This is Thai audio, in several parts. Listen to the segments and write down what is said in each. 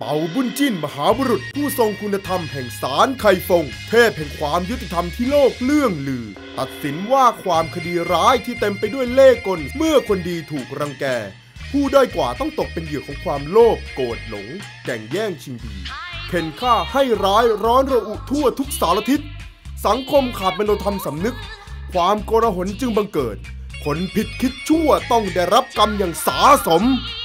เป่าบุญจิ้นมหาบุรุษ ผู้ทรงคุณธรรมแห่งสารไข่ฟง เทพแห่งความยุติธรรมที่โลกเลื่องลือ ตัดสินว่าความคดีร้ายที่เต็มไปด้วยเล่ห์กล เมื่อคนดีถูกรังแก ผู้ด้อยกว่าต้องตกเป็นเหยื่อของความโลภโกรธหลง แก่งแย่งชิงดีเข็นฆ่าให้ร้ายร้อนระอุทั่วทุกสารทิศ สังคมขาดมโนธรรมสำนึก ความโกลาหลจึงบังเกิดคนผิดคิดชั่วต้องได้รับกรรมอย่างสาสม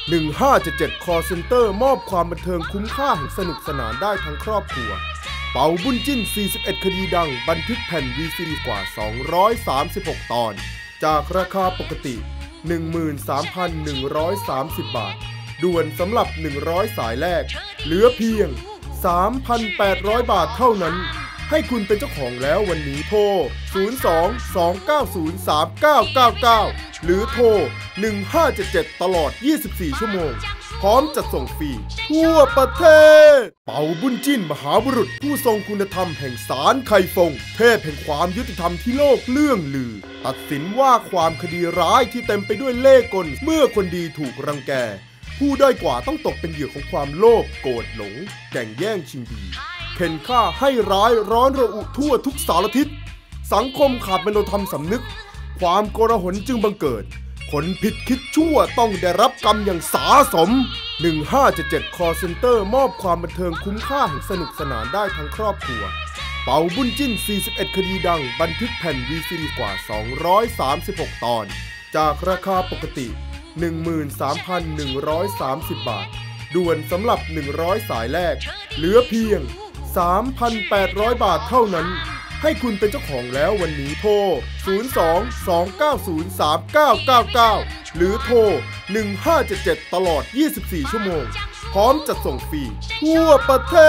1577 call center มอบความบันเทิงคุ้มค่าแห่งสนุกสนานได้ทั้งครอบครัว เป่าบุญจิ้น 41 คดีดัง บันทึกแผ่น VCD กว่า 236 ตอน จากราคาปกติ 13,130 บาท ด่วนสำหรับ 100 สายแรก เหลือเพียง 3,800 บาทเท่านั้น ให้คุณเป็นเจ้าของแล้ววันนี้โทร 02 290 3999 หรือโทร 1577 ตลอด 24 ชั่วโมง พร้อมจัดส่งฟรีทั่วประเทศ เป่าบุญจิ้นมหาบุรุษผู้ทรงคุณธรรมแห่งสารไข่ฟง เทพแห่งความยุติธรรมที่โลกเลื่องลือ ตัดสินว่าความคดีร้ายที่เต็มไปด้วยเล่ห์กล เมื่อคนดีถูกรังแก ผู้ด้อยกว่าต้องตกเป็นเหยื่อของความโลภโกรธหลงแก่งแย่งชิงดีเข็นฆ่าให้ร้ายร้อนระอุทั่วทุกสารทิศสังคมขาดมโนธรรมสำนึก ความโกลาหลจึงบังเกิด คนผิดคิดชั่วต้องได้รับกรรมอย่างสาสม 1577 call center มอบความบันเทิงคุ้มค่าแห่งสนุกสนานได้ทั้งครอบครัว เป่าบุญจิ้น 41 คดีดัง บันทึกแผ่น VCD กว่า 236 ตอน จากราคาปกติ 13,130 บาท ด่วนสำหรับ 100 สายแรก เหลือเพียง 3,800 บาทเท่านั้น ให้คุณเป็นเจ้าของแล้ววันนี้โทร 02 290 3999 หรือโทร 1577 ตลอด 24 ชั่วโมง พร้อมจัดส่งฟรีทั่วประเทศ